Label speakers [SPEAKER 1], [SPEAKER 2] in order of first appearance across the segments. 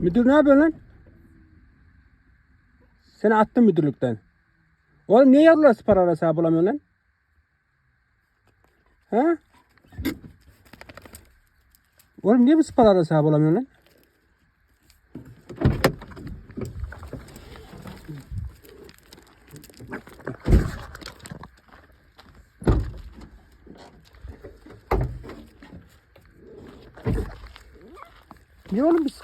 [SPEAKER 1] Müdür ne yapıyorsun lan? Seni attım müdürlükten. Oğlum niye yavrular spor arası bulamıyorsun lan? Ha? Oğlum niye bir spor arası bulamıyorsun lan? Niye oğlum biz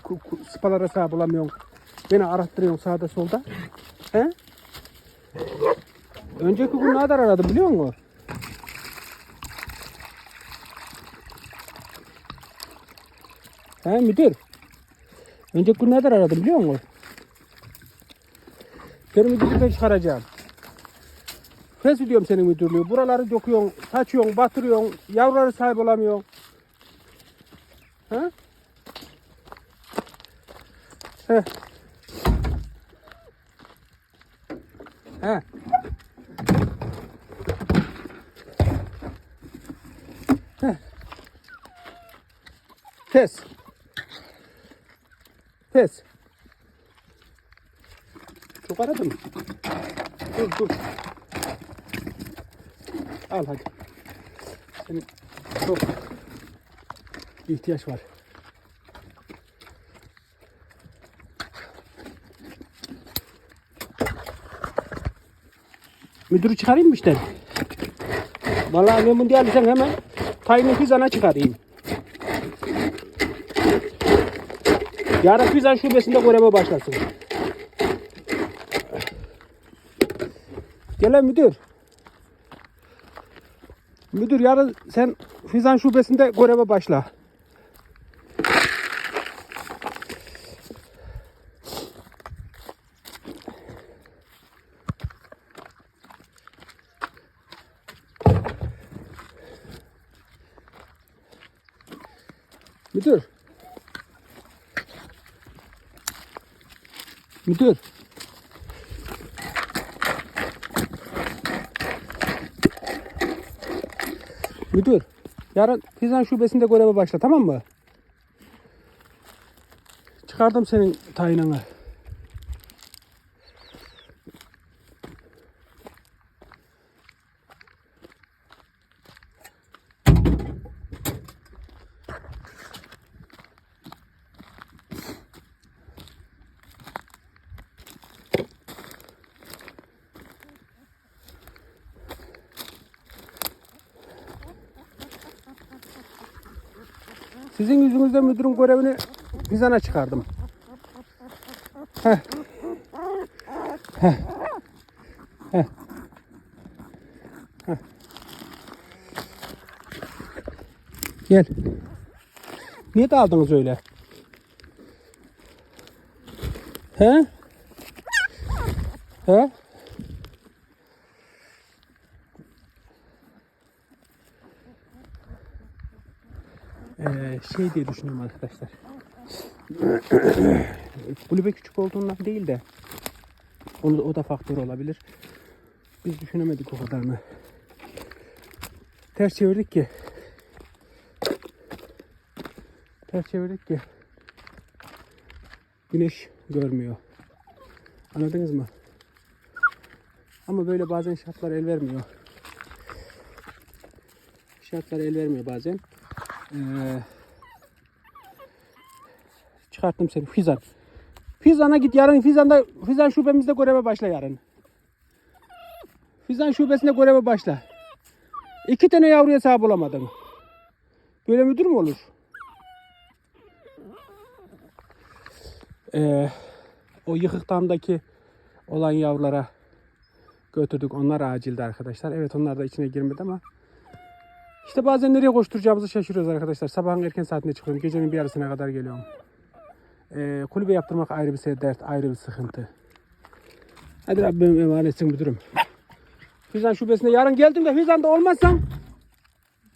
[SPEAKER 1] spalara sağ bulamıyorsun? Beni arattırıyorsun sağda solda. He? Önceki gün ne kadar aradım biliyor musun? He müdür? Önceki gün ne kadar aradım biliyor musun? Seni müdürlükten çıkaracağım. Fes ediyorum senin müdürlüğü. Buraları döküyorsun, saçıyorsun, batırıyorsun. Yavruları sahip olamıyorsun. He? He. He. He. Pes. Pes. Çok aradım. Dur dur. Al hadi. Senin çok ihtiyaç var. Müdürü çıkarayım mı işte? Vallahi memnun değilsen hemen tayini Fizan'a çıkarayım. Yarın Fizan şubesinde göreve başlasın. Gel lan müdür. Müdür yarın sen Fizan şubesinde göreve başla. Müdür. Müdür. Müdür. Yarın Fizan şubesinde göreve başla tamam mı? Çıkardım senin tayinini. Sizin yüzünüzden müdürün görevini Fizan'a çıkardım. Heh. Heh. Heh. Heh. Gel. Niye daldınız öyle? He? He? Ee, şey diye düşünüyorum arkadaşlar. Kulübe küçük olduğundan değil de onu, o da faktör olabilir. Biz düşünemedik o kadarını. Ters çevirdik ki ters çevirdik ki güneş görmüyor. Anladınız mı? Ama böyle bazen şartlar el vermiyor. Şartlar el vermiyor bazen. Ee, çıkarttım seni Fizan. Fizan'a git yarın Fizan'da Fizan şubemizde göreve başla yarın. Fizan şubesinde göreve başla. İki tane yavruya sahip olamadın. Böyle müdür mü olur? Ee, o yıkıktamdaki olan yavrulara götürdük. Onlar acildi arkadaşlar. Evet onlar da içine girmedi ama işte bazen nereye koşturacağımızı şaşırıyoruz arkadaşlar. Sabahın erken saatinde çıkıyorum. Gecenin bir yarısına kadar geliyorum. Ee, kulübe yaptırmak ayrı bir şey, dert, ayrı bir sıkıntı. Hadi Rabbim emanetsin müdürüm. Fizan şubesine yarın geldim de Fizan'da olmazsam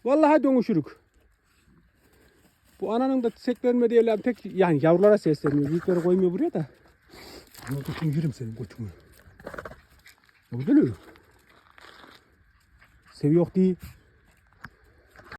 [SPEAKER 1] vallahi dönüşürük. Bu ananın da vermediği yerler pek yani yavrulara sesleniyor. Büyükleri koymuyor buraya da. Ama koçun yerim senin koçunu. Oldu mu? Sevi yok değil.